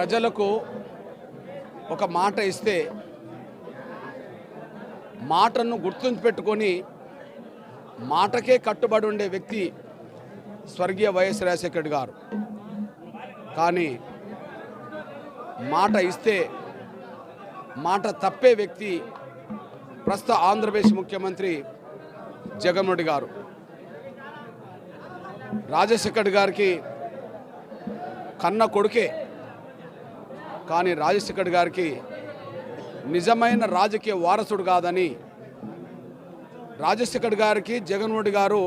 ప్రజలకు ఒక మాట ఇస్తే మాటను గుర్తుంచి పెట్టుకొని మాటకే కట్టుబడి ఉండే వ్యక్తి స్వర్గీయ వైఎస్ రాజశేఖర్ గారు. కానీ మాట ఇస్తే మాట తప్పే వ్యక్తి ప్రస్తుత ఆంధ్రప్రదేశ్ ముఖ్యమంత్రి జగన్మోహన్ రెడ్డి గారు. రాజశేఖర్ గారికి కన్న కొడుకే కానీ రాజశేఖర్ గారికి నిజమైన రాజకీయ వారసుడు కాదని రాజశేఖర్ గారికి జగన్మోహన్ రెడ్డి గారు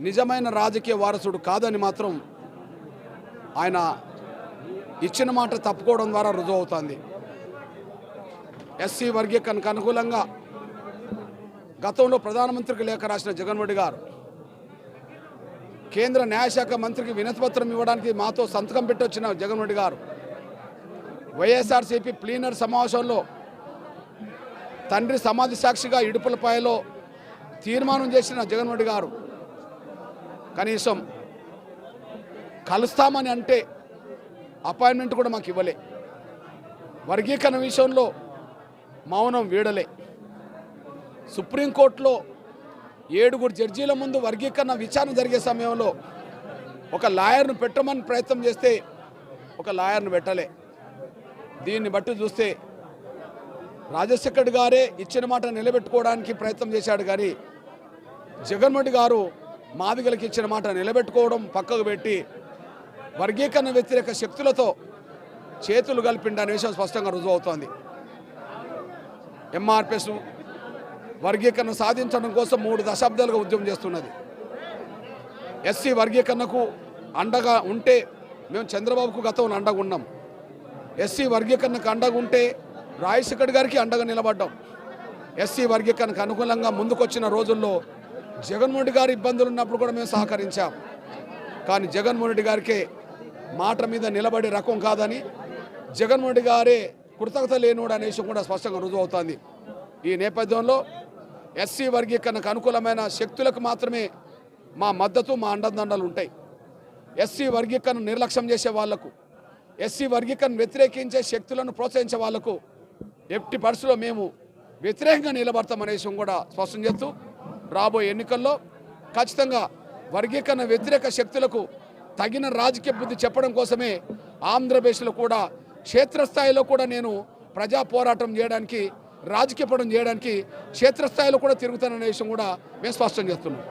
నిజమైన రాజకీయ వారసుడు కాదని మాత్రం ఆయన ఇచ్చిన మాట తప్పుకోవడం ద్వారా రుజువు అవుతుంది ఎస్సీ వర్గీకరణకు అనుకూలంగా గతంలో ప్రధానమంత్రికి లేఖ రాసిన జగన్మోహన్ రెడ్డి గారు కేంద్ర న్యాయశాఖ మంత్రికి వినతిపత్రం ఇవ్వడానికి మాతో సంతకం పెట్టొచ్చిన జగన్మోహన్ రెడ్డి గారు వైఎస్ఆర్సీపీ ప్లీనర్ సమావేశంలో తండ్రి సమాధి సాక్షిగా ఇడుపులపాయలో తీర్మానం చేసిన జగన్మోహన్ గారు కనీసం కలుస్తామని అంటే అపాయింట్మెంట్ కూడా మాకు ఇవ్వలే. వర్గీకరణ విషయంలో మౌనం వీడలే. సుప్రీంకోర్టులో ఏడుగురు జడ్జీల ముందు వర్గీకరణ విచారణ జరిగే సమయంలో ఒక లాయర్ను పెట్టమని ప్రయత్నం చేస్తే ఒక లాయర్ను పెట్టలే. దీన్ని బట్టి చూస్తే రాజశేఖర్ గారే ఇచ్చిన మాట నిలబెట్టుకోవడానికి ప్రయత్నం చేశాడు కానీ జగన్మోహన్ గారు మాదిగలకు ఇచ్చిన మాట నిలబెట్టుకోవడం పక్కకు పెట్టి వర్గీకరణ వ్యతిరేక శక్తులతో చేతులు కలిపిండి అనే విషయం స్పష్టంగా రుజువు అవుతోంది ఎంఆర్పిఎస్ వర్గీకరణ సాధించడం కోసం మూడు దశాబ్దాలుగా ఉద్యమం చేస్తున్నది. ఎస్సీ వర్గీకరణకు అండగా ఉంటే మేము చంద్రబాబుకు గతంలో అండగా ఉన్నాం. ఎస్సీ వర్గీకరణకు అండగా ఉంటే రాజశేఖర్ గారికి అండగా నిలబడ్డాం. ఎస్సీ వర్గీకరణకు అనుకూలంగా ముందుకొచ్చిన రోజుల్లో జగన్మోహన్ రెడ్డి గారి ఇబ్బందులు ఉన్నప్పుడు కూడా మేము సహకరించాం. కానీ జగన్మోహన్ రెడ్డి గారికి మాట మీద నిలబడే రకం కాదని జగన్మోహన్ రెడ్డి గారే కృతజ్ఞత లేనివాడు అనే విషయం కూడా స్పష్టంగా రుజువు అవుతుంది. ఈ నేపథ్యంలో ఎస్సీ వర్గీకరణకు అనుకూలమైన శక్తులకు మాత్రమే మా మద్దతు మా అండదండలు ఉంటాయి. ఎస్సీ వర్గీకరణ నిర్లక్ష్యం చేసే వాళ్ళకు ఎస్సీ వర్గీకరణ వ్యతిరేకించే శక్తులను ప్రోత్సహించే వాళ్ళకు ఎట్టి పరిస్థితుల్లో మేము వ్యతిరేకంగా నిలబడతామనే విషయం కూడా స్పష్టం చేస్తూ రాబోయే ఎన్నికల్లో ఖచ్చితంగా వర్గీకరణ వ్యతిరేక శక్తులకు తగిన రాజకీయ బుద్ధి చెప్పడం కోసమే ఆంధ్రప్రదేశ్లో కూడా క్షేత్రస్థాయిలో కూడా నేను ప్రజా పోరాటం చేయడానికి రాజకీయ పడం చేయడానికి క్షేత్రస్థాయిలో కూడా తిరుగుతాననే విషయం కూడా మేము స్పష్టం చేస్తున్నాం.